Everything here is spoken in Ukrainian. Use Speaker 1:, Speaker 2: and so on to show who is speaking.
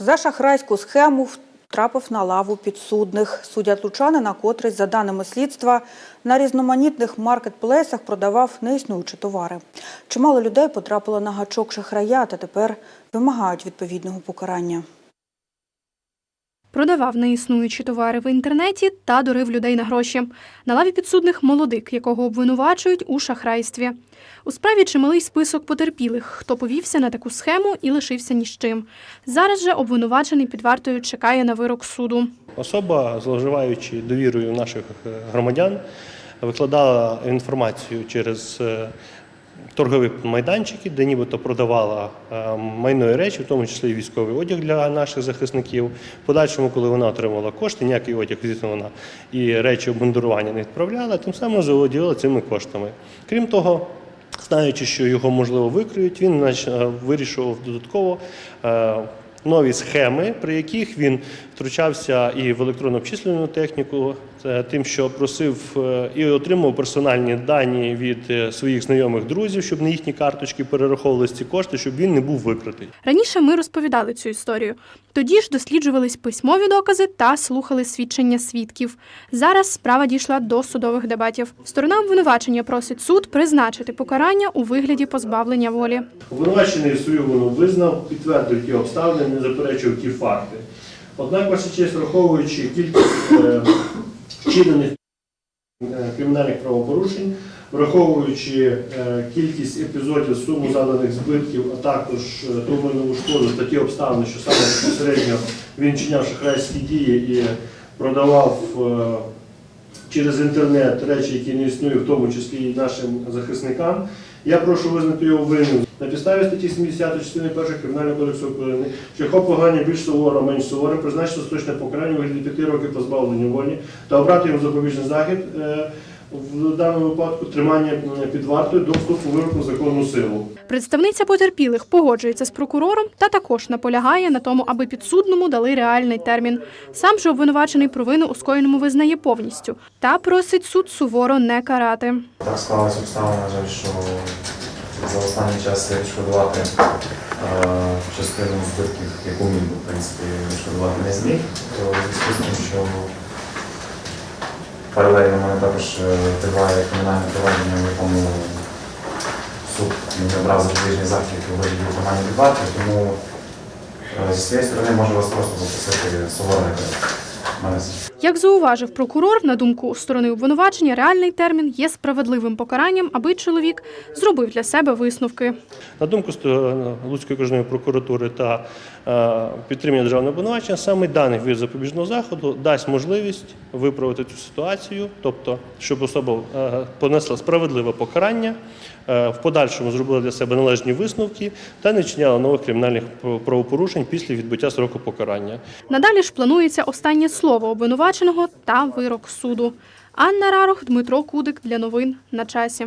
Speaker 1: За шахрайську схему втрапив на лаву підсудних. Судять Лучанина, котрий, за даними слідства, на різноманітних маркетплейсах продавав неіснуючі товари. Чимало людей потрапило на гачок шахрая та тепер вимагають відповідного покарання.
Speaker 2: Продавав неіснуючі товари в інтернеті та дурив людей на гроші. На лаві підсудних молодик, якого обвинувачують у шахрайстві. У справі чималий список потерпілих, хто повівся на таку схему і лишився ні з чим. Зараз же обвинувачений під вартою чекає на вирок суду.
Speaker 3: Особа, зловживаючи довірою наших е, громадян, викладала інформацію через е, торгові майданчики, де нібито продавала е, майно і речі, в тому числі і військовий одяг для наших захисників. В подальшому, коли вона отримала кошти, ніякий одяг звісно, вона і речі обмундирування не відправляла, тим самим заволоділа цими коштами. Крім того, знаючи, що його можливо викриють, він е, вирішував додатково е, нові схеми, при яких він втручався і в електронну обчислювальну техніку, це тим, що просив е, і отримав персональні дані від е, своїх знайомих друзів, щоб на їхні карточки перераховувалися ці кошти, щоб він не був викритий.
Speaker 2: Раніше ми розповідали цю історію. Тоді ж досліджувались письмові докази та слухали свідчення свідків. Зараз справа дійшла до судових дебатів. Сторона обвинувачення просить суд призначити покарання у вигляді позбавлення волі.
Speaker 3: Обвинувачений свою вину визнав, підтвердив ті обставини, не заперечив ті факти. Однак, ваша честь, враховуючи кількість е, вчинених е, кримінальних правопорушень, враховуючи е, кількість епізодів, суму заданих збитків, а також е, шкоду та ті обставини, що саме безпосередньо він чиняв шахрайські дії і продавав через інтернет речі, які не існують, в тому числі і нашим захисникам. Я прошу визнати його винним. На підставі статті 70 частини 1 Кримінального кодексу України, шляхом погання більш суворо, менш суворе, призначити остаточне покарання у вигляді 5 років позбавлення волі та обрати йому запобіжний захід е, в даному випадку тримання під вартою до вступу вироку законну силу.
Speaker 2: Представниця потерпілих погоджується з прокурором та також наполягає на тому, аби підсудному дали реальний термін. Сам же обвинувачений провину у скоєному визнає повністю та просить суд суворо не карати.
Speaker 4: Так склалась обставина, на жаль, що за останній час відшкодувати е, частину збитків, яку міг в принципі, відшкодувати не зміг. То в зв'язку з тим, що паралельно в мене також е, триває кримінальне провадження, в якому суд обрав запобіжний захід у вигляді виконання дебатів. тому е, зі своєї сторони можу вас просто запросити суворо
Speaker 2: Як зауважив прокурор, на думку сторони обвинувачення, реальний термін є справедливим покаранням, аби чоловік зробив для себе висновки.
Speaker 3: На думку Луцької окружної прокуратури та е, підтримання державного обвинувачення, саме даний від запобіжного заходу дасть можливість виправити цю ситуацію, тобто, щоб особа е, понесла справедливе покарання, е, в подальшому зробила для себе належні висновки та не вчиняла нових кримінальних правопорушень після відбуття сроку покарання.
Speaker 2: Надалі ж планується останнє слово обвинуваченого та вирок суду. Анна Рарох, Дмитро Кудик для новин на часі.